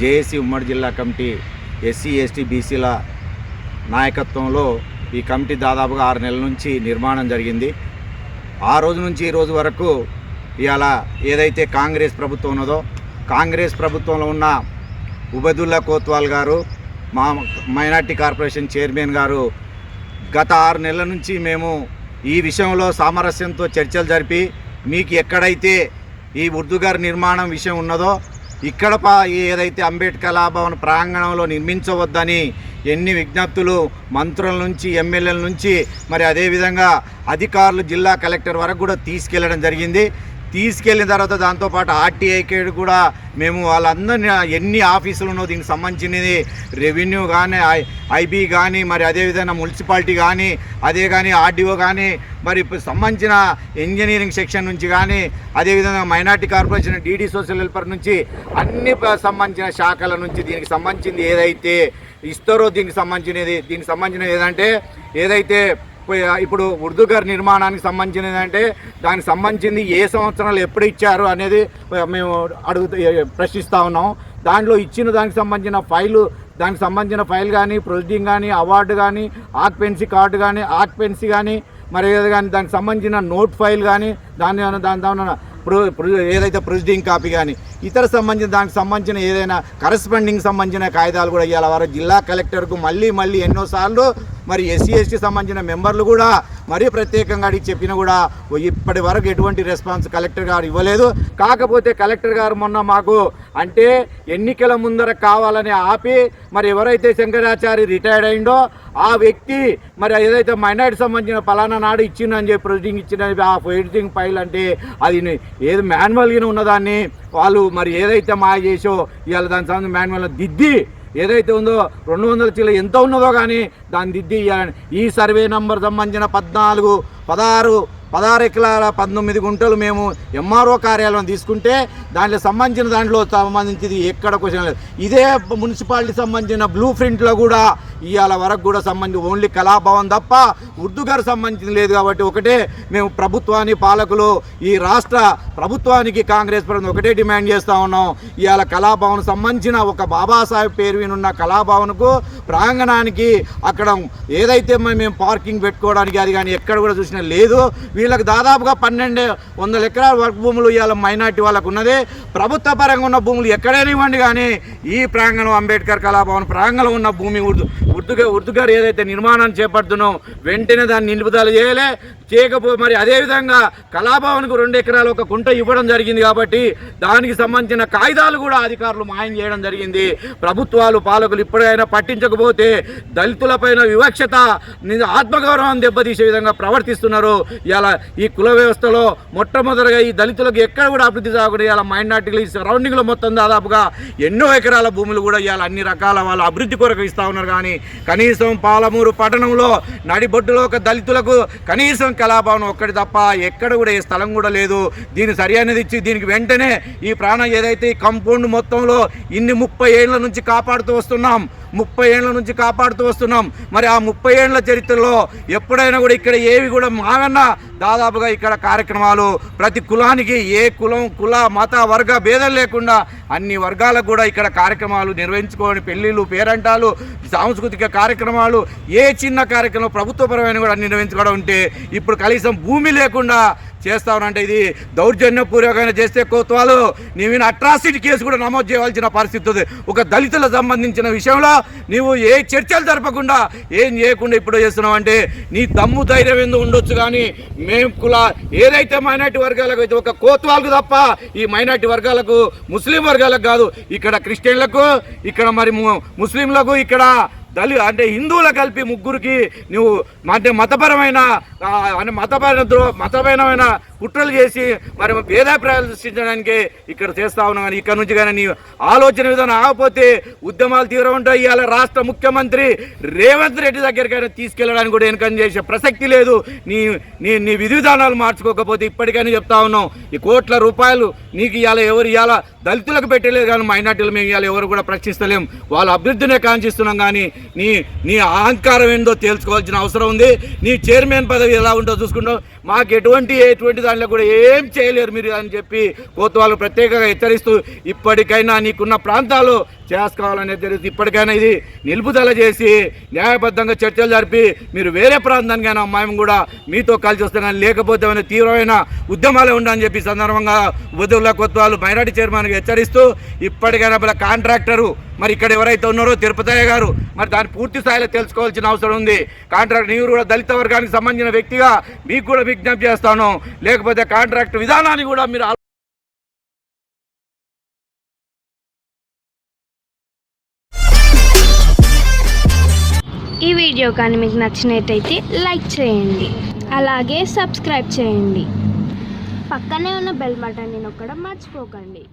JAC ఉమ్మడి జిల్లా committee SC ST బీసీల నాయకత్వంలో ఈ కమిటీ దాదాపుగా ఆరు నెలల నుంచి నిర్మాణం జరిగింది. ఆ రోజు నుంచి ఈ రోజు వరకు ఇవాళ ఏదైతే కాంగ్రెస్ ప్రభుత్వం ఉన్నదో కాంగ్రెస్ ప్రభుత్వంలో ఉన్న ఉబదుల్లా కోత్వాల్ గారు మా మైనార్టీ కార్పొరేషన్ చైర్మన్ గారు గత ఆరు నెలల నుంచి మేము ఈ విషయంలో సామరస్యంతో చర్చలు జరిపి మీకు ఎక్కడైతే ఈ ఉర్దూ గారి నిర్మాణం విషయం ఉన్నదో ఇక్కడ ఏదైతే అంబేద్కర్ భవన్ ప్రాంగణంలో నిర్మించవద్దని ఎన్ని విజ్ఞప్తులు మంత్రుల నుంచి ఎమ్మెల్యేల నుంచి మరి అదేవిధంగా అధికారులు జిల్లా కలెక్టర్ వరకు కూడా తీసుకెళ్ళడం జరిగింది. తీసుకెళ్ళిన తర్వాత దాంతోపాటు ఆర్టీఐకి కూడా మేము వాళ్ళందరినీ ఎన్ని ఆఫీసులు ఉన్నో దీనికి సంబంధించినది రెవెన్యూ కానీ ఐ ఐబీ కానీ మరి అదేవిధంగా మున్సిపాలిటీ కానీ అదే కానీ ఆర్డీఓ కానీ మరి ఇప్పుడు సంబంధించిన ఇంజనీరింగ్ సెక్షన్ నుంచి కానీ అదేవిధంగా minority corporation DD social welfare నుంచి అన్ని సంబంధించిన శాఖల నుంచి దీనికి సంబంధించింది ఏదైతే ఇస్తారో దీనికి సంబంధించినది దీనికి సంబంధించినది ఏదంటే ఏదైతే ఇప్పుడు ఉర్దూ గారి నిర్మాణానికి సంబంధించినది అంటే దానికి సంబంధించింది ఏ సంవత్సరాలు ఎప్పుడు ఇచ్చారు అనేది మేము అడుగుతూ ప్రశ్నిస్తూ ఉన్నాం. దాంట్లో ఇచ్చిన దానికి సంబంధించిన ఫైలు దానికి సంబంధించిన ఫైల్ కానీ ప్రొసీడింగ్ కానీ అవార్డు కానీ ఆక్పెన్సీ కార్డు కానీ ఆక్పెన్సీ కానీ మరి ఏదో కానీ దానికి సంబంధించిన నోట్ ఫైల్ కానీ దాని దాని దాని ప్రొ- ఏదైతే ప్రొసీడింగ్ కాపీ కానీ ఇతర సంబంధించిన దానికి సంబంధించిన ఏదైనా కరస్పాండింగ్ సంబంధించిన కాగితాలు కూడా ఇవ్వాలి వారు జిల్లా కలెక్టర్కు మళ్ళీ మళ్ళీ ఎన్నోసార్లు మరి ఎస్సీ ఎస్టీ సంబంధించిన మెంబర్లు కూడా మరీ ప్రత్యేకంగా అడిగి చెప్పినా కూడా ఇప్పటి వరకు ఎటువంటి రెస్పాన్స్ కలెక్టర్ గారు ఇవ్వలేదు. కాకపోతే కలెక్టర్ గారు మొన్న మాకు అంటే ఎన్నికల ముందర కావాలని ఆపి మరి ఎవరైతే శంకరాచారి రిటైర్డ్ అయిందో ఆ వ్యక్తి మరి ఏదైతే మైనార్టీ సంబంధించిన ఫలానా నాడు ఇచ్చిందని చెప్పి ప్రొసీడింగ్ ఇచ్చిందని ఆ ప్రొసీడింగ్ ఫైల్ అంటే అది ఏది మాన్యువల్గా ఉన్నదాన్ని వాళ్ళు మరి ఏదైతే మాయ చేసో ఇవాళ దాని సంబంధించిన మాన్యువల్ దిద్ది ఏదైతే ఉందో రెండు వందల చీల ఎంత ఉన్నదో కానీ దాన్ని దిద్ది ఇయ్యాలని ఈ సర్వే నంబర్ సంబంధించిన పద్నాలుగు పదహారు పదహారు ఎకరాల పంతొమ్మిది గుంటలు మేము ఎంఆర్ఓ కార్యాలయం తీసుకుంటే దాంట్లో సంబంధించిన దాంట్లో సంబంధించింది ఎక్కడ క్వశ్చన్ లేదు. ఇదే మున్సిపాలిటీ సంబంధించిన బ్లూ ప్రింట్లో కూడా ఇవాళ వరకు కూడా సంబంధించి ఓన్లీ కళాభవన్ తప్ప ఉర్దూ గారు సంబంధించింది లేదు కాబట్టి ఒకటే మేము ప్రభుత్వాన్ని పాలకులు ఈ రాష్ట్ర ప్రభుత్వానికి కాంగ్రెస్ ప్రభుత్వం ఒకటే డిమాండ్ చేస్తూ ఉన్నాం. ఇవాళ కళాభవన్ సంబంధించిన ఒక బాబాసాహెబ్ పేరు వినున్న కళాభవన్కు ప్రాంగణానికి అక్కడ ఏదైతే మేము పార్కింగ్ పెట్టుకోవడానికి అది కానీ ఎక్కడ కూడా చూసినా లేదు. వీళ్ళకి దాదాపుగా పన్నెండు వందల ఎకరాల వర్క్ భూములు ఇవాళ మైనార్టీ వాళ్ళకు ఉన్నది. ప్రభుత్వ పరంగా ఉన్న భూములు ఎక్కడైనా ఇవ్వండి కానీ ఈ ప్రాంగణం అంబేద్కర్ కళాభవన్ ప్రాంగణం ఉన్న భూమి ఉర్దు ఉర్దుగా ఉర్దుగారు ఏదైతే నిర్మాణం చేపడుతున్నాం వెంటనే దాన్ని నిలుపుదల చేయలే. చేయకపో మరి అదేవిధంగా కళాభవన్కు రెండు ఎకరాలు ఒక కుంట ఇవ్వడం జరిగింది కాబట్టి దానికి సంబంధించిన కాగితాలు కూడా అధికారులు మాయం చేయడం జరిగింది. ప్రభుత్వాలు పాలకులు ఇప్పుడైనా పట్టించకపోతే దళితులపైన వివక్షత ఆత్మగౌరవం దెబ్బతీసే విధంగా ప్రవర్తిస్తున్నారు. ఇలా ఈ కుల వ్యవస్థలో మొట్టమొదటిగా ఈ దళితులకు ఎక్కడ కూడా అభివృద్ధి సాగకుండా ఇలా మైనార్టీలు ఈ సరౌండింగ్లో మొత్తం దాదాపుగా ఎన్నో ఎకరాల భూములు కూడా ఇవాళ అన్ని రకాల వాళ్ళ అభివృద్ధి కొరకు ఇస్తూ ఉన్నారు. కానీ కనీసం పాలమూరు పట్టణంలో నడిబొడ్డులో ఒక దళితులకు కనీసం కళాభవనం ఒక్కటి తప్ప ఎక్కడ కూడా ఏ స్థలం కూడా లేదు. దీని సరి అనేది ఇచ్చి దీనికి వెంటనే ఈ ప్రాణం ఏదైతే ఈ కంపౌండ్ మొత్తంలో ఇన్ని ముప్పై ఏళ్ళ నుంచి కాపాడుతూ వస్తున్నాం ముప్పై ఏళ్ళ నుంచి కాపాడుతూ వస్తున్నాం మరి ఆ ముప్పై ఏళ్ళ చరిత్రలో ఎప్పుడైనా కూడా ఇక్కడ ఏవి కూడా మావన్న దాదాపుగా ఇక్కడ కార్యక్రమాలు ప్రతి కులానికి ఏ కులం కుల మత వర్గ భేదం లేకుండా అన్ని వర్గాలకు కూడా ఇక్కడ కార్యక్రమాలు నిర్వహించుకొని పెళ్ళిళ్ళు పేరంటాలు సాంస్కృతిక కార్యక్రమాలు ఏ చిన్న కార్యక్రమం ప్రభుత్వపరమైన కూడా నిర్వహించుకోవడం ఉంటే ఇప్పుడు కనీసం భూమి లేకుండా చేస్తామనంటే ఇది దౌర్జన్యపూర్వకంగా చేస్తే కోత్వాలు నీవు అట్రాసిటీ కేసు కూడా నమోదు చేయవలసిన పరిస్థితి ఉంది. ఒక దళితులకు సంబంధించిన విషయంలో నీవు ఏ చర్చలు జరపకుండా ఏం చేయకుండా ఇప్పుడు చేస్తున్నావు అంటే నీ దమ్ము ధైర్యం ఎందుకు ఉండొచ్చు కానీ మేము కుల ఏదైతే మైనార్టీ వర్గాలకు అయితే ఒక కోత్వాలకు తప్ప ఈ మైనార్టీ వర్గాలకు ముస్లిం వర్గాలకు కాదు ఇక్కడ క్రిస్టియన్లకు ఇక్కడ మరి ముస్లింలకు ఇక్కడ దళి అంటే హిందువుల కలిపి ముగ్గురికి నువ్వు అంటే మతపరమైన అంటే మతపరమైన ద్రో మతపరమైన కుట్రలు చేసి మరి భేదాభిప్రాయాలు సృష్టించడానికి ఇక్కడ చేస్తా ఉన్నాం. కానీ ఇక్కడ నుంచి కానీ నీ ఆలోచన విధానం ఆగపోతే ఉద్యమాలు తీవ్రం ఉంటాయి. ఇవాళ రాష్ట్ర ముఖ్యమంత్రి రేవంత్ రెడ్డి దగ్గరికైనా తీసుకెళ్ళడానికి కూడా వెనకని చేసే ప్రసక్తి లేదు. నీ నీ నీ విధి విధానాలు మార్చుకోకపోతే ఇప్పటికైనా చెప్తా ఉన్నాం. ఈ కోట్ల రూపాయలు నీకు ఇవాళ ఎవరు ఇవాళ దళితులకు పెట్టలేదు కానీ మైనార్టీలు మేము ఇవాళ ఎవరు కూడా ప్రశ్నిస్తలేం. వాళ్ళ అభివృద్ధినే కాంక్షిస్తున్నాం కానీ నీ నీ అహంకారం ఏందో తెలుసుకోవాల్సిన అవసరం ఉంది. నీ చైర్మన్ పదవి ఎలా ఉందో చూసుకుంటావు మాకు ఎటువంటి ఎటువంటి దాంట్లో కూడా ఏం చేయలేరు మీరు అని చెప్పి కోతవాళ్ళు ప్రత్యేకంగా హెచ్చరిస్తూ ఇప్పటికైనా నీకున్న ప్రాంతాలు చేసుకోవాలని హెచ్చరిస్తూ ఇప్పటికైనా ఇది నిలుపుదల చేసి న్యాయబద్ధంగా చర్చలు జరిపి మీరు వేరే ప్రాంతానికైనా మేము కూడా మీతో కలిసి వస్తున్నాను లేకపోతే ఏమైనా తీవ్రమైన ఉద్యమాలే ఉండని చెప్పి సందర్భంగా ఉద్యోగుల కొత్తవాళ్ళు మైనార్టీ చైర్మన్కి హెచ్చరిస్తూ ఇప్పటికైనా కాంట్రాక్టరు మరి ఇక్కడ ఎవరైతే ఉన్నారో తిరుపతయ్య గారు మరి దాన్ని పూర్తి స్థాయిలో తెలుసుకోవాల్సిన అవసరం ఉంది. కాంట్రాక్ట్ నీవు కూడా దళిత వర్గానికి సంబంధించిన వ్యక్తిగా మీకు కూడా విజ్ఞప్తి చేస్తాను. లేకపోతే కాంట్రాక్ట్ విధానాన్ని కూడా మీరు ఈ వీడియో కానీ మీకు నచ్చినట్టయితే లైక్ చేయండి. అలాగే సబ్స్క్రైబ్ చేయండి. పక్కనే ఉన్న బెల్ బటన్ని నొక్కడం మర్చిపోకండి.